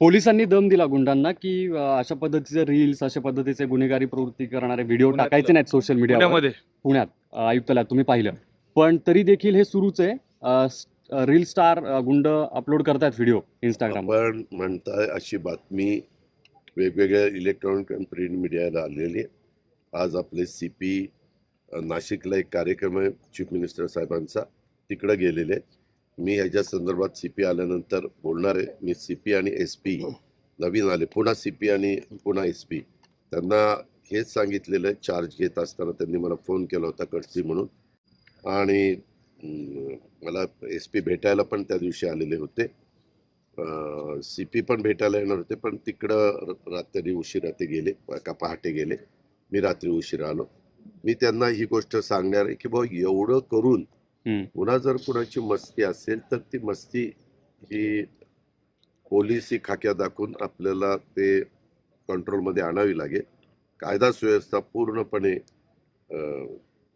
पोलिसांनी दम दिला गुंडांना की अशा पद्धतीचे रील्स अशा पद्धतीचे गुन्हेगारी प्रवृत्ती करणारे व्हिडिओ टाकायचे नाहीत सोशल मीडियावर पुण्यामध्ये. पुण्यात. आयुक्तालयात तुम्ही पाहिलं. पण तरी देखील हे सुरूच आहे. रील स्टार गुंड अपलोड करतायत व्हिडिओ इंस्टाग्राम आपण म्हणताय अशी बातमी वेगवेगळ्या इलेक्ट्रॉनिक आणि प्रिंट मीडियाला आलेली आहे. आज आपले सी पी नाशिकला एक कार्यक्रम आहे चीफ मिनिस्टर साहेबांचा. तिकडे गेलेले आहेत. मी ह्याच्या संदर्भात सी पी आल्यानंतर बोलणार आहे. मी सी पी आणि एस पी नवीन आले. पुन्हा सी पी आणि पुन्हा एस पी त्यांना हेच सांगितलेलं आहे. चार्ज घेत असताना त्यांनी मला फोन केला होता कडसी म्हणून. आणि मला एस पी भेटायला पण त्या दिवशी आलेले होते. सी पी पण भेटायला येणार होते पण तिकडं रात्री उशिरा ते गेले का पहाटे गेले. मी रात्री उशिरा आलो. मी त्यांना ही गोष्ट सांगणार आहे की भाऊ एवढं करून पुन्हा जर कुणाची मस्ती असेल तर ती मस्ती ही पोलिसी खाक्या दाखवून आपल्याला ते कंट्रोलमध्ये आणावी लागेल. कायदा सुव्यवस्था पूर्णपणे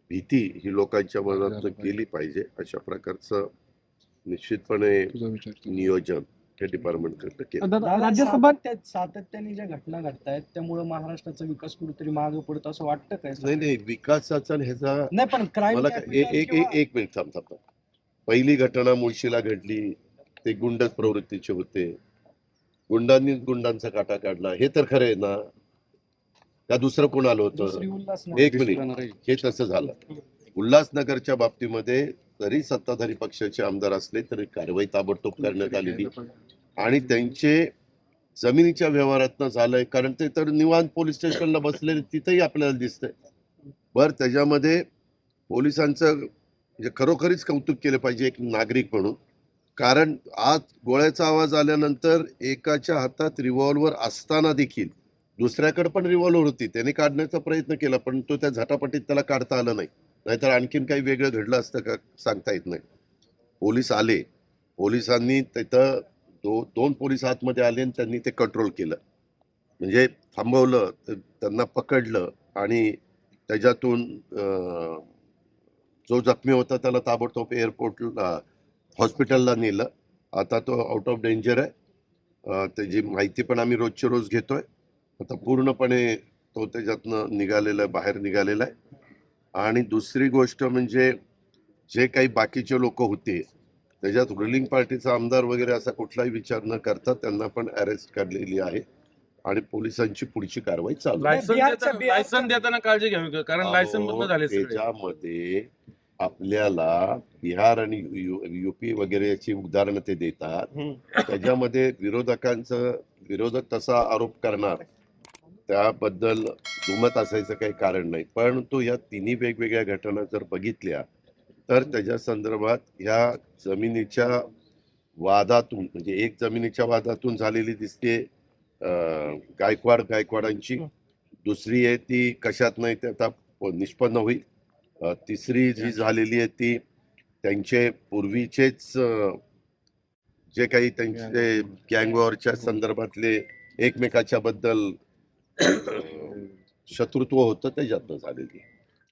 भीती ही लोकांच्या मनात गेली पाहिजे. अशा प्रकारचं निश्चितपणे नियोजन. हे केलं. दादा, राज्यसभा सातत्याने ज्या घटना घडतायत त्यामुळे महाराष्ट्राचा विकास कुठेतरी मागे पडतो असं वाटतं काय? नाही नाही विकासाचा ह्याचा नाही पण क्राईम मला काय- ए- एक एक एक मिनिट थांब थांब थांब. पहिली घटना मुळशीला घडली ते गुंड प्रवृत्तीचे होते. गुंडांनी गुंडांचा काटा काढला. हे तर खरं आहे ना. का दुसरं कोण आलं होतं? एक मिनिट. हे तसं झालं. उल्हासनगरच्या बाबतीमध्ये जरी सत्ताधारी पक्षाचे आमदार असले तरी कारवाई ताबडतोब करण्यात आलेली आणि त्यांचे जमिनीच्या व्यवहारातनं झालंय. कारण ते तर निवांत पोलीस स्टेशनला बसलेले तिथेही आपल्याला दिसतंय. बर त्याच्यामध्ये पोलिसांचं म्हणजे खरोखरीच कौतुक केलं पाहिजे एक नागरिक म्हणून. कारण आज गोळ्याचा आवाज आल्यानंतर एकाच्या हातात रिव्हॉल्वर असताना देखील दुसऱ्याकडे पण रिव्हॉल्वर होती. त्याने काढण्याचा प्रयत्न केला पण तो त्या झटापटीत त्याला काढता आलं नाही. नाहीतर आणखीन काही वेगळं घडलं असतं का सांगता येत नाही. पोलीस आले. पोलिसांनी तिथं दो दोन पोलीस आतमध्ये आले आणि त्यांनी ते कंट्रोल केलं. म्हणजे थांबवलं त्यांना पकडलं आणि त्याच्यातून जो जखमी होता त्याला ताबडतोब एअरपोर्टला हॉस्पिटलला नेलं. आता तो आउट ऑफ डेंजर आहे. त्याची माहिती पण आम्ही रोजची रोज घेतोय. आता पूर्णपणे तो त्याच्यातनं निघालेला आहे बाहेर निघालेला आहे. आणि दुसरी गोष्ट म्हणजे जे काही बाकीचे लोक होते त्याच्यात रुलिंग पार्टीचा आमदार वगैरे असा कुठलाही विचार न करता त्यांना पण अरेस्ट करलेली आहे. आणि पोलिसांची पुढची कारवाई चालू आहे. लायसन देताना काळजी घ्यावी कारण लायसन झाले सगळे. त्याच्यामध्ये आपल्याला बिहार आणि युपी वगैरे याची उदाहरणं ते देतात. त्याच्यामध्ये विरोधकांचं विरोधक तसा आरोप करणार. त्याबद्दल दुमत असायचं काही कारण नाही. परंतु या तिन्ही वेगवेगळ्या घटना जर बघितल्या तर त्याच्या संदर्भात ह्या जमिनीच्या वादातून म्हणजे एक जमिनीच्या वादातून झालेली दिसते गायकवाड गायकवाडांची. दुसरी आहे ती कशात नाही ते आता निष्पन्न होईल. तिसरी जी झालेली आहे ती त्यांचे पूर्वीचेच जे काही त्यांचे गँगवॉरच्या संदर्भातले एकमेकाच्या बद्दल शत्रुत्व होतं त्याच्यातनं झालेली.